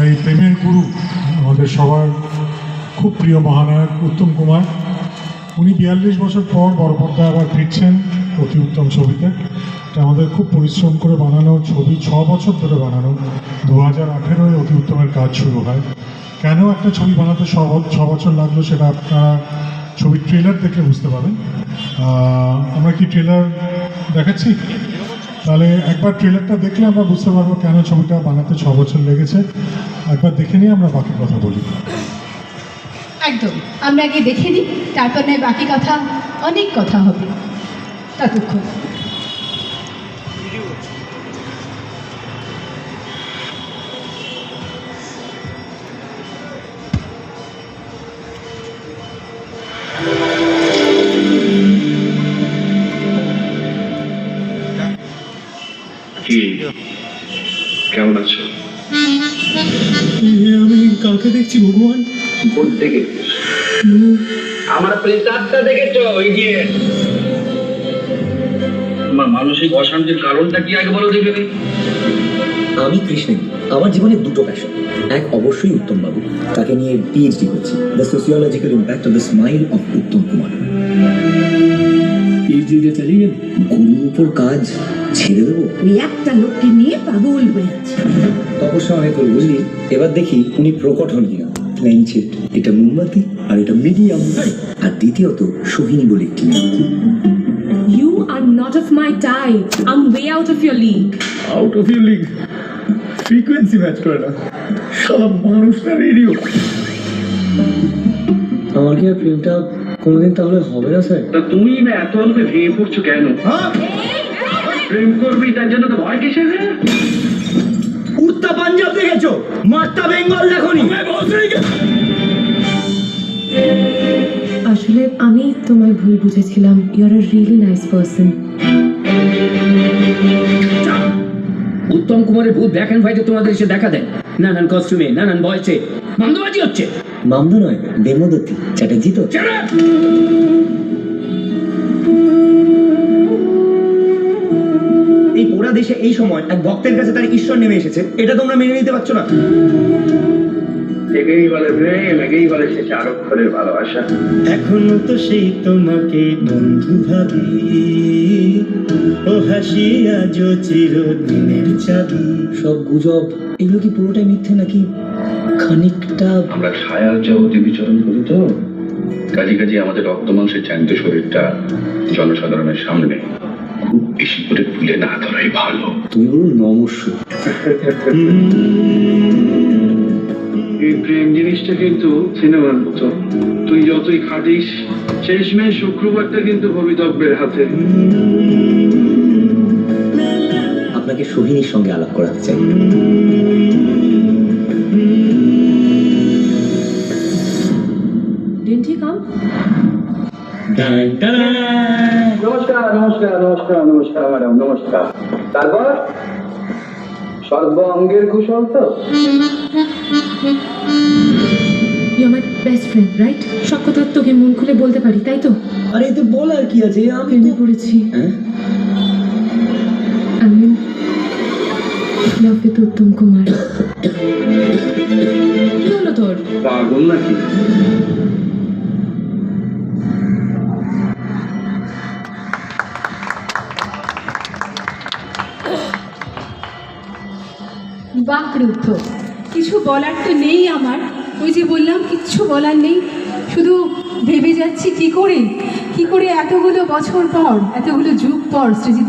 তাই প্রেমের গুরু আমাদের সবার খুব প্রিয় মহানায়ক উত্তম কুমার। উনি বিয়াল্লিশ বছর পর বড় পর্দায় আবার ফিরছেন অতি উত্তম ছবিতে। এটা আমাদের খুব পরিশ্রম করে বানানো ছবি, ছ বছর ধরে বানানো। দু হাজার আঠেরোয় অতি উত্তমের কাজ শুরু হয়। কেন একটা ছবি বানাতে ছ বছর লাগল সেটা আপনারা ছবির ট্রেলার দেখে বুঝতে পারবেন। আমরা কি ট্রেলার দেখাচ্ছি? তাহলে একবার ট্রেলারটা দেখলে আমরা বুঝতে পারব কেন ছবিটা বানাতে ছ বছর লেগেছে। একবার দেখে নিয়ে আমরা বাকি কথা বলি। একদম। আমরা আগে দেখে নিই, তারপর নয় বাকি কথা, অনেক কথা হবে। ততক্ষণ। কি? কেমন আছো? আমি কাকে দেখছি ভগবান। কোন থেকে আমার প্রেসারটা দেখেছ এগিয়ে আমার মানসিক অশান্তির কারণটা কি আগে বলো দেখে নিই আমি কৃষ্ণেন আমার জীবনে দুটো প্যাশন এক অবশ্যই উত্তম বাবু তাকে নিয়ে পিএইচডি করছি। The sociological impact of the smile of Uttam Kumar. পিএইচডিটা চালিয়ে গুরুর উপর কাজ ছেড়ে দেবো? ওই একটা লোককে নিয়ে পাগল হয়ে আছে। তপস্যা অনেক করে বুঝলি? এবার দেখি উনি প্রকট হন কিনা। প্লেন ছেট এটা মোমবাতি আর এটা মিডিয়াম। আর দ্বিতীয়ত সোহিনী বলে একটি মেয়ে। You are not of my type. I'm way out of your league. Out of your league frequency match করে না। সব মানুষ না রেডিও আমার কি আর প্রেমটা? কোনোদিন তাহলে হবে না স্যার? তা তুমি না এত অল্পে ভেঙে পড়ছো কেন? প্রেম করবি তার জন্য তো ভয় কিসের রে? উত্তা পাঞ্জাব দেখেছ? মাত্তা বেঙ্গল দেখনি। আসলে আমি তোমায় ভুল বুঝেছিলাম। You are a really nice person Uttam কুমারের ভূত ব্ল্যাক অ্যান্ড হোয়াইটে তোমাদের এসে দেখা দেয়। নানান কস্টিউমে নানান বয়সে। মামদাবাজি হচ্ছে। মামদা নয় চ্যাটার্জি তো? এই পোড়া দেশে এই সময় এক ভক্তের কাছে তার ঈশ্বর নেমে এসেছে। এটা তোমরা মেনে নিতে পারছ না? একেই বলে প্রেম একেই বলে সে চার ভালোবাসা। এখনও তো সেই তোমাকে বন্ধু ভাবি। ও হাসি আজও চিরদিনের চাবি। সব গুজব এগুলো কি পুরোটাই মিথ্যে নাকি? খানিকটা আমরা ছায়ার জগতে বিচরণ করি তো। কাজে কাজে আমাদের রক্ত মাংসের জ্যান্ত শরীরটা জনসাধারণের সামনে খুব বেশি করে তুলে না ধরাই ভালো। তুমি বলুন নমস্য। এই প্রেম জিনিসটা কিন্তু সিনেমার মতো। তুই যতই খাটিস শেষমেশ শুক্রবারটা কিন্তু ভবিতব্যের হাতে। আপনাকে সোহিনীর সঙ্গে আলাপ করাতে চাই। নমস্কার নমস্কার নমস্কার নমস্কার ম্যাডাম নমস্কার। তারপর? সর্ব অঙ্গের কুশল তো? সব কথা তোকে মন খুলে বলতে পারি তাই তো? আরে এতে বল আর কি আছে? আমি প্রেমে পড়েছি হ্যাঁ? আমি লাভ উইথ উত্তম কুমার। কি হলো তোর। পাগল নাকি? বাহ রুদ্ধ। কিছু বলার তো নেই আমার। ওই যে বললাম, কিচ্ছু বলার নেই। শুধু ভেবে যাচ্ছি কি করে কি করে এতগুলো বছর পর, এতগুলো যুগ পর সৃজিত